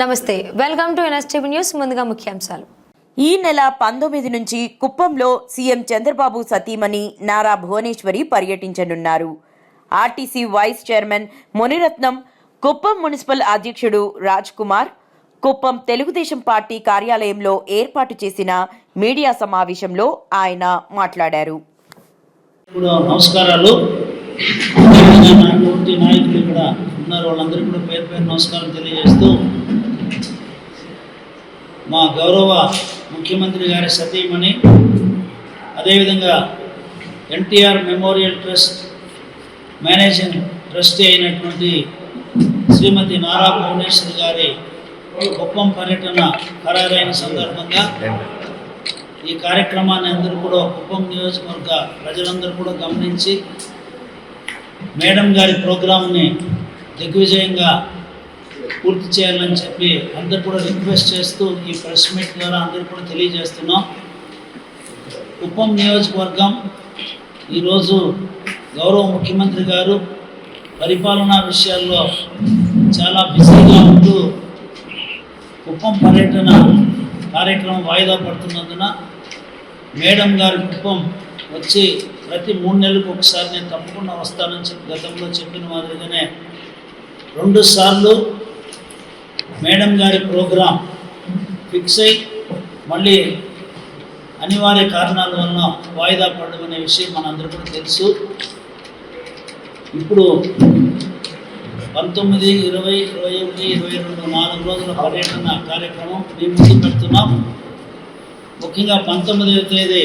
నమస్తే welcome to NSTV news ముందుగా ముఖ్యాంశాలు. ఈ నెల పంతొమ్మిది నుంచి కుప్పంలో సీఎం చంద్రబాబు సతీమణి నారా భువనేశ్వరి పర్యటించనున్నారు. RTC vice chairman Muniratnam Kuppam municipal అధ్యక్షుడు రాజ్ కుమార్ కుప్పం తెలుగుదేశం పార్టీ కార్యాలయంలో ఏర్పాటు చేసిన మీడియా సమావేశంలో ఆయన మాట్లాడారు. ఇప్పుడు నమస్కారాలు. నాయకులు ఇక్కడ ఉన్నారు. వాళ్ళందరికీ కూడా పేరు పేరు నమస్కారం తెలియజేస్తూ మా గౌరవ ముఖ్యమంత్రి గారి సతీమణి అదేవిధంగా NTR memorial trust managing trustee అయినటువంటి శ్రీమతి నారా భువనేశ్వర్ గారి కుప్పం పర్యటన ఖరారైన సందర్భంగా ఈ కార్యక్రమాన్ని అందరూ కూడా కుప్పం నియోజకవర్గ ప్రజలందరూ కూడా గమనించి మేడం గారి ప్రోగ్రామ్ని దిగ్విజయంగా పూర్తి చేయాలని చెప్పి అందరు కూడా రిక్వెస్ట్ చేస్తూ ఈ ప్రెస్ మీట్ ద్వారా అందరూ కూడా తెలియజేస్తున్నాం. కుప్పం నియోజకవర్గం ఈరోజు గౌరవ ముఖ్యమంత్రి గారు పరిపాలనా విషయాల్లో చాలా బిజీగా ఉంటూ కుప్పం పర్యటన కార్యక్రమం వాయిదా పడుతున్నందున మేడం గారి కుప్పం వచ్చి ప్రతి మూడు నెలలకు ఒకసారి నేను తప్పకుండా వస్తానని చెప్పి గతంలో చెప్పిన మాదిరిగానే రెండు సార్లు మేడం గారి ప్రోగ్రాం ఫిక్స్ అయి మళ్ళీ అనివార్య కారణాల వలన వాయిదా పడడం అనే విషయం మనందరికీ కూడా తెలుసు. ఇప్పుడు పంతొమ్మిది ఇరవై ఇరవై ఒకటి ఇరవై రెండు నాలుగు రోజుల పర్యటన కార్యక్రమం మేము ముందు పెడుతున్నాం. ముఖ్యంగా పంతొమ్మిదవ తేదీ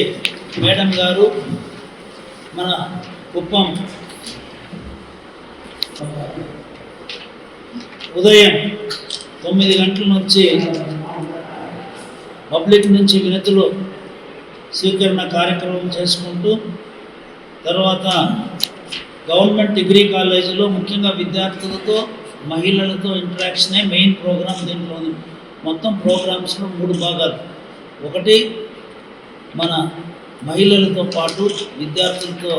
మేడం గారు మన కుప్పం ఉదయం తొమ్మిది గంటల నుంచి పబ్లిక్ నుంచి వినతులు స్వీకరణ కార్యక్రమం చేసుకుంటూ తర్వాత గవర్నమెంట్ డిగ్రీ కాలేజీలో ముఖ్యంగా విద్యార్థులతో మహిళలతో ఇంటరాక్షనే మెయిన్ ప్రోగ్రామ్ దీంట్లో మొత్తం ప్రోగ్రామ్స్లో మూడు భాగాలు. ఒకటి మన మహిళలతో పాటు విద్యార్థులతో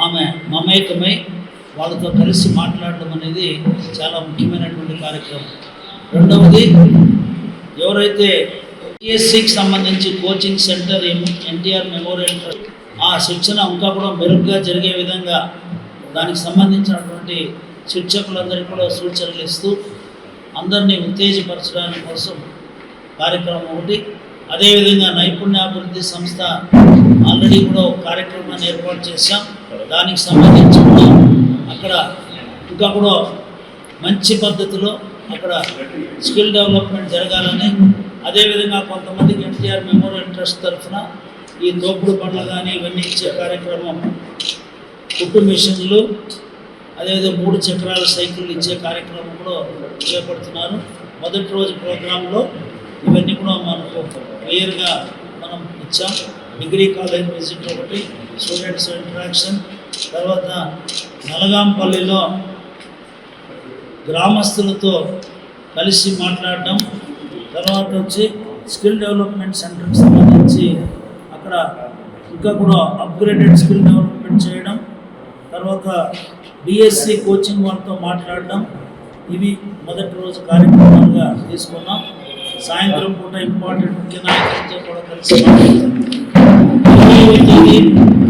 ఆమె మమేకమై వాళ్ళతో కలిసి మాట్లాడడం అనేది చాలా ముఖ్యమైనటువంటి కార్యక్రమం. రెండవది ఎవరైతే పిఎస్సికి సంబంధించి coaching centre NTR memorial trust ఆ శిక్షణ ఇంకా కూడా మెరుగ్గా జరిగే విధంగా దానికి సంబంధించినటువంటి శిక్షకులందరికీ కూడా సూచనలు ఇస్తూ అందరినీ ఉత్తేజపరచడానికి కోసం కార్యక్రమం ఒకటి. అదేవిధంగా నైపుణ్యాభివృద్ధి సంస్థ ఆల్రెడీ కూడా ఒక కార్యక్రమాన్ని ఏర్పాటు చేశాం. దానికి సంబంధించి కూడా అక్కడ ఇంకా కూడా మంచి పద్ధతిలో అక్కడ స్కిల్ డెవలప్మెంట్ జరగాలని అదేవిధంగా కొంతమందికి ఎన్టీఆర్ మెమోరియల్ ట్రస్ట్ తరఫున ఈ తోపుడు పండ్లు కానీ ఇవన్నీ ఇచ్చే కార్యక్రమం కుట్టు మిషన్లు అదేవిధంగా మూడు చక్రాల సైకిళ్ళు ఇచ్చే కార్యక్రమం కూడా చేపడుతున్నారు. మొదటి రోజు ప్రోగ్రాంలో ఇవన్నీ కూడా మనకు క్లియర్గా మనం ఇచ్చాం. డిగ్రీ కాలేజ్ విజిట్ ఒకటి స్టూడెంట్స్ ఇంటరాక్షన్ తర్వాత నలగాంపల్లిలో గ్రామస్తులతో కలిసి మాట్లాడడం తర్వాత వచ్చి స్కిల్ డెవలప్మెంట్ సెంటర్కి సంబంధించి అక్కడ ఇంకా కూడా అప్గ్రేడెడ్ స్కిల్ డెవలప్మెంట్ చేయడం తర్వాత డిఎస్సి కోచింగ్ వాళ్ళతో మాట్లాడడం ఇవి మొదటి రోజు కార్యక్రమాలుగా తీసుకున్నాం. సాయంత్రం పూట ఇంపార్టెంట్ ముఖ్య నాయకులతో కూడా కలిసి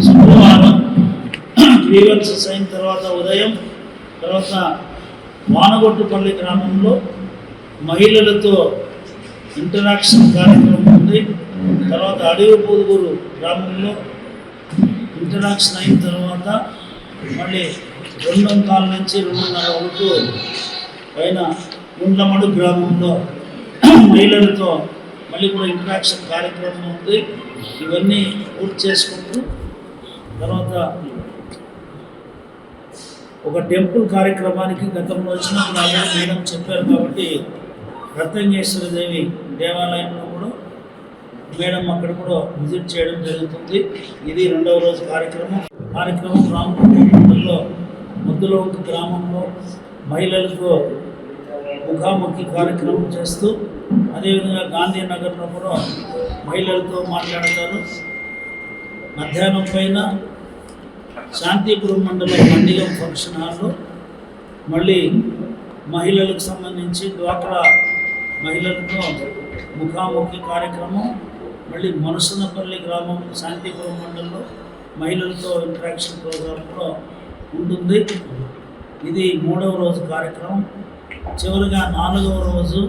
శుక్రవారం. గ్రీవెన్సెస్ అయిన తర్వాత ఉదయం తర్వాత వానగొట్టుపల్లి గ్రామంలో మహిళలతో ఇంటరాక్షన్ కార్యక్రమం ఉంది. తర్వాత అడవి పొదుగురు గ్రామంలో ఇంటరాక్షన్ అయిన తర్వాత మళ్ళీ రెండు కాల నుంచి రెండున్నర వరకు పైన గుండ్లమడు గ్రామంలో మహిళలతో మళ్ళీ కూడా ఇంటరాక్షన్ కార్యక్రమం ఉంది. ఇవన్నీ పూర్తి చేసుకుంటూ తర్వాత ఒక టెంపుల్ కార్యక్రమానికి గతంలో వచ్చినప్పుడు ఆల్రెడీ మేడం చెప్పారు కాబట్టి రత్నంగేశ్వర దేవి దేవాలయంలో కూడా మేడం అక్కడ కూడా విజిట్ చేయడం జరుగుతుంది. ఇది రెండవ రోజు కార్యక్రమం. కార్యక్రమం రామకుంటలో ఒక గ్రామంలో మహిళలతో ముఖాముఖి కార్యక్రమం చేస్తూ అదేవిధంగా గాంధీనగర్లో కూడా మహిళలతో మాట్లాడతారు. మధ్యాహ్నం పైన శాంతిపురం మండలం మండలం ఫంక్షన్ హాల్లో మళ్ళీ మహిళలకు సంబంధించి డ్వాక్రా మహిళలతో ముఖాముఖి కార్యక్రమం మళ్ళీ మనసునపల్లి గ్రామం శాంతిపురం మండలంలో మహిళలతో ఇంట్రాక్షన్ ప్రోగ్రాం కూడా ఉంటుంది. ఇది మూడవ రోజు కార్యక్రమం. చివరిగా నాలుగవ రోజు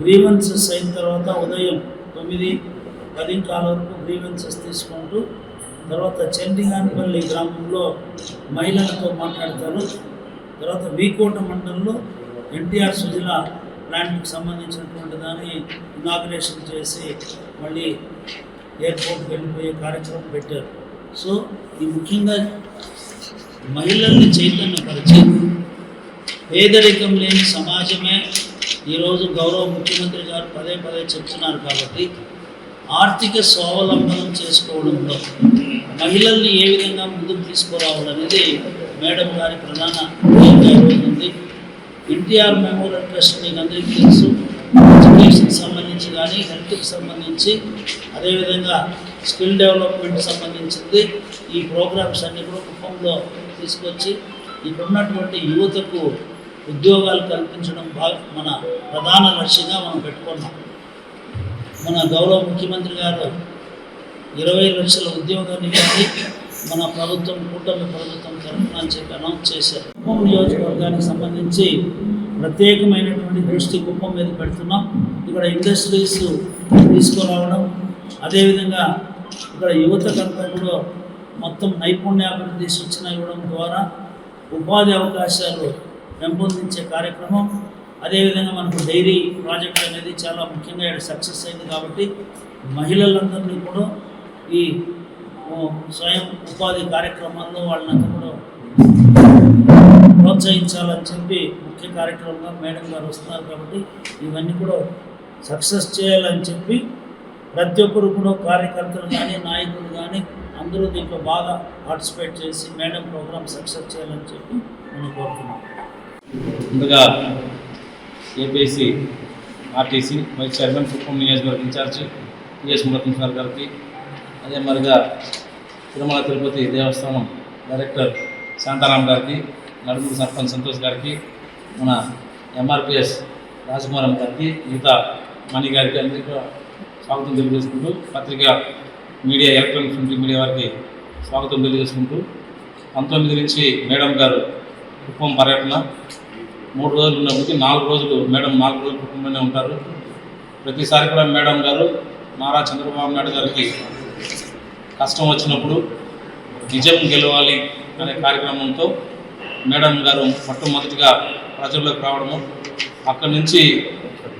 గ్రీవెన్సెస్ అయిన తర్వాత ఉదయం తొమ్మిది పది కాల వరకు గ్రీవెన్సెస్ తీసుకుంటూ తర్వాత చండిగానపల్లి గ్రామంలో మహిళలతో మాట్లాడతారు. తర్వాత వీకోట మండలంలో ఎన్టీఆర్ సుజల ప్లాంట్కి సంబంధించినటువంటి దాన్ని ఇనాగ్రేషన్ చేసి మళ్ళీ ఎయిర్పోర్ట్కి వెళ్ళిపోయే కార్యక్రమం పెట్టారు. సో ఈ ముఖ్యంగా మహిళల్ని చైతన్యపరిచి పేదరికం లేని సమాజమే ఈరోజు గౌరవ ముఖ్యమంత్రి గారు పదే పదే చెప్తున్నారు కాబట్టి ఆర్థిక స్వావలంబనం చేసుకోవడంలో మహిళల్ని ఏ విధంగా ముందుకు తీసుకురావడం అనేది మేడం గారి ప్రధాన ఉంది. ఎన్టీఆర్ మెమోరియల్ ట్రస్ట్ మీకు అందరికీ తెలుసు. ఎడ్యుకేషన్కి సంబంధించి కానీ హెల్త్కి సంబంధించి అదేవిధంగా స్కిల్ డెవలప్మెంట్ సంబంధించింది. ఈ ప్రోగ్రామ్స్ అన్ని కూడా కుప్పంలో తీసుకొచ్చి ఇక్కడ ఉన్నటువంటి యువతకు ఉద్యోగాలు కల్పించడం బాగా మన ప్రధాన లక్ష్యంగా మనం పెట్టుకున్నాం. మన గౌరవ ముఖ్యమంత్రి గారు ఇరవై లక్షల ఉద్యోగాన్ని కానీ మన ప్రభుత్వం కూటమి ప్రభుత్వం తరఫున అని చెప్పి అనౌన్స్ చేశారు. కుప్పం నియోజకవర్గానికి సంబంధించి ప్రత్యేకమైనటువంటి దృష్టి కుప్పం మీద పెడుతున్నాం. ఇక్కడ ఇండస్ట్రీస్ తీసుకురావడం అదేవిధంగా ఇక్కడ యువతకంతా కూడా మొత్తం నైపుణ్యాభివృద్ధి శిక్షణ ఇవ్వడం ద్వారా ఉపాధి అవకాశాలు పెంపొందించే కార్యక్రమం అదేవిధంగా మనకు డైరీ ప్రాజెక్ట్ అనేది చాలా ముఖ్యంగా సక్సెస్ అయింది కాబట్టి మహిళలందరినీ కూడా ఈ స్వయం ఉపాధి కార్యక్రమాల్లో వాళ్ళంతా కూడా ప్రోత్సహించాలని చెప్పి ముఖ్య కార్యక్రమంగా మేడం గారు వస్తున్నారు కాబట్టి ఇవన్నీ కూడా సక్సెస్ చేయాలని చెప్పి ప్రతి ఒక్కరు కూడా కార్యకర్తలు కానీ నాయకులు కానీ అందరూ దీంట్లో బాగా పార్టిసిపేట్ చేసి మేడం ప్రోగ్రామ్ సక్సెస్ చేయాలని చెప్పి నేను కోరుతున్నాను ముందుగా APC RTC vice chairman Kuppam నియోజకవర్గ ఇన్ఛార్జి పిఎస్ మురత్న సార్ గారికి అదే మరిగా తిరుమల తిరుపతి దేవస్థానం డైరెక్టర్ శాంతారాం గారికి నడుమూరు సర్పంచ్ సంతోష్ గారికి మన ఎంఆర్పిఎస్ రాజకుమారం గారికి మిగతా మణి గారికి అందరికీ కూడా స్వాగతం తెలియజేసుకుంటూ పత్రికా మీడియా ఎలక్ట్రానిక్ ప్రింట్ మీడియా వారికి స్వాగతం తెలియజేసుకుంటూ పంతొమ్మిది నుంచి మేడం గారు కుప్పం పర్యటన మూడు రోజులు ఉన్నప్పటికీ నాలుగు రోజులు మేడం నాలుగు రోజులు కుటుంబంలోనే ఉంటారు. ప్రతిసారి కూడా మేడం గారు నారా చంద్రబాబు నాయుడు గారికి కష్టం వచ్చినప్పుడు నిజం గెలవాలి అనే కార్యక్రమంతో మేడం గారు మొట్టమొదటిగా ప్రజల్లోకి రావడము. అక్కడి నుంచి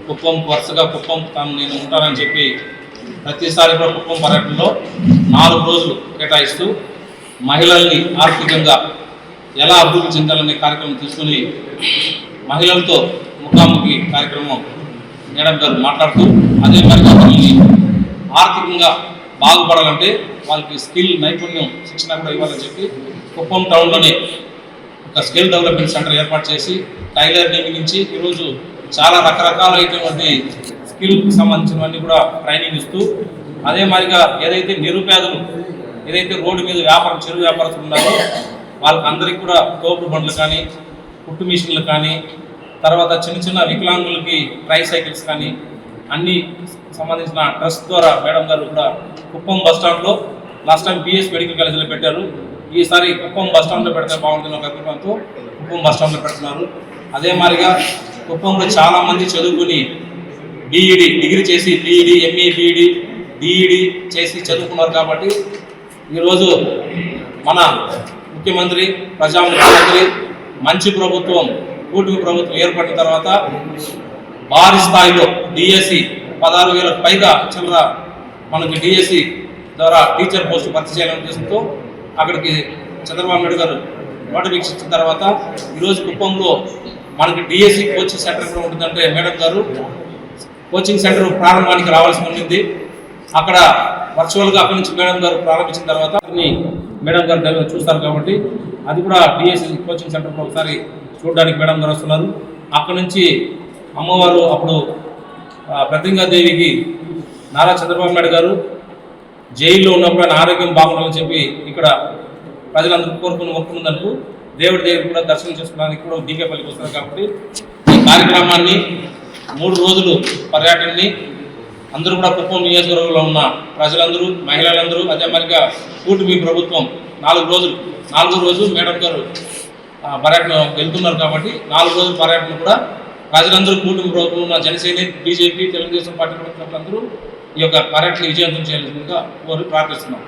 కుప్పం వరుసగా కుప్పం తాను నేను ఉంటానని చెప్పి ప్రతిసారి కూడా కుప్పం పర్యటనలో నాలుగు రోజులు కేటాయిస్తూ మహిళల్ని ఆర్థికంగా ఎలా అభివృద్ధి చెందాలనే కార్యక్రమం తీసుకుని మహిళలతో ముఖాముఖి కార్యక్రమం మేడం గారు మాట్లాడుతూ అదే మరిగా ఆర్థికంగా బాగుపడాలంటే వాళ్ళకి స్కిల్ నైపుణ్యం శిక్షణ కూడా ఇవ్వాలని చెప్పి కుప్పం టౌన్లోనే ఒక స్కిల్ డెవలప్మెంట్ సెంటర్ ఏర్పాటు చేసి టైలర్ నుంచి ఈరోజు చాలా రకరకాలైనటువంటి స్కిల్కి సంబంధించినవన్నీ కూడా ట్రైనింగ్ ఇస్తూ అదే మాదిరిగా ఏదైతే నిరుపేదలు ఏదైతే రోడ్డు మీద వ్యాపారం చెరువు వ్యాపారస్తులు ఉన్నారో వాళ్ళకందరికీ కూడా తోపుడు బండ్లు కానీ కుట్టు మిషన్లు కానీ తర్వాత చిన్న చిన్న వికలాంగులకి ట్రై సైకిల్స్ కానీ అన్ని సంబంధించిన ట్రస్ట్ ద్వారా మేడం గారు కూడా కుప్పం బస్ స్టాండ్లో లాస్ట్ టైం బిఎస్ మెడికల్ కాలేజీలో పెట్టారు. ఈసారి కుప్పం బస్ స్టాండ్లో పెడితే బాగుంటుంది ఒక అభిప్రాయంతో కుప్పం బస్ స్టాండ్లో పెడుతున్నారు. అదే మాదిరిగా కుప్పంలో చాలామంది చదువుకుని బీఈడి డిగ్రీ చేసి బీఈడి ఎంఈ బీఈడి బీఈడి చేసి చదువుకున్నారు కాబట్టి ఈరోజు మన ముఖ్యమంత్రి ప్రజా ముఖ్యమంత్రి మంచి ప్రభుత్వం కూటమి ప్రభుత్వం ఏర్పడిన తర్వాత భారీ స్థాయిలో డిఎస్సి పదహారు వేలకు పైగా చిల్లర మనకి డిఎస్సి ద్వారా టీచర్ పోస్టు భర్తీ చేయాలని ఉద్దేశంతో అక్కడికి చంద్రబాబు నాయుడు గారు నోటిఫికేషన్ ఇచ్చిన తర్వాత ఈరోజు కుప్పంలో మనకి డిఎస్సి కోచింగ్ సెంటర్ కూడా ఉంటుందంటే మేడం గారు కోచింగ్ సెంటర్ ప్రారంభానికి రావాల్సి ఉండింది. అక్కడ వర్చువల్గా అక్కడి నుంచి మేడం గారు ప్రారంభించిన తర్వాత అన్ని మేడం గారు చూస్తారు కాబట్టి అది కూడా డిఎస్సి కోచింగ్ సెంటర్ ఒకసారి చూడడానికి మేడం గారు వస్తున్నారు. అక్కడ నుంచి అమ్మవారు అప్పుడు ప్రతింగాదేవికి నారా చంద్రబాబు నాయుడు గారు జైల్లో ఉన్నప్పుడు ఆయన ఆరోగ్యం బాగుండాలని చెప్పి ఇక్కడ ప్రజలందరూ కోరుకుని మొక్కున్నందుకు దేవుడి దగ్గర కూడా దర్శనం చేసుకోవడానికి కూడా దీపేపల్లికి వస్తారు కాబట్టి ఈ కార్యక్రమాన్ని మూడు రోజులు పర్యటనని అందరూ కూడా కుప్పం నియోజకవర్గంలో ఉన్న ప్రజలందరూ మహిళలందరూ అదే మరిగా కూటమి ప్రభుత్వం నాలుగు రోజులు నాలుగో రోజు మేడం గారు ఆ, పర్యటన వెళ్తున్నారు కాబట్టి నాలుగు రోజుల పర్యటన కూడా ప్రజలందరూ కూటమి ప్రభుత్వం ఉన్న జనసేన బీజేపీ తెలుగుదేశం పార్టీ అందరూ ఈ యొక్క పర్యటన విజయవంతం చేయాల్సిందిగా కోరి ప్రార్థిస్తున్నాం.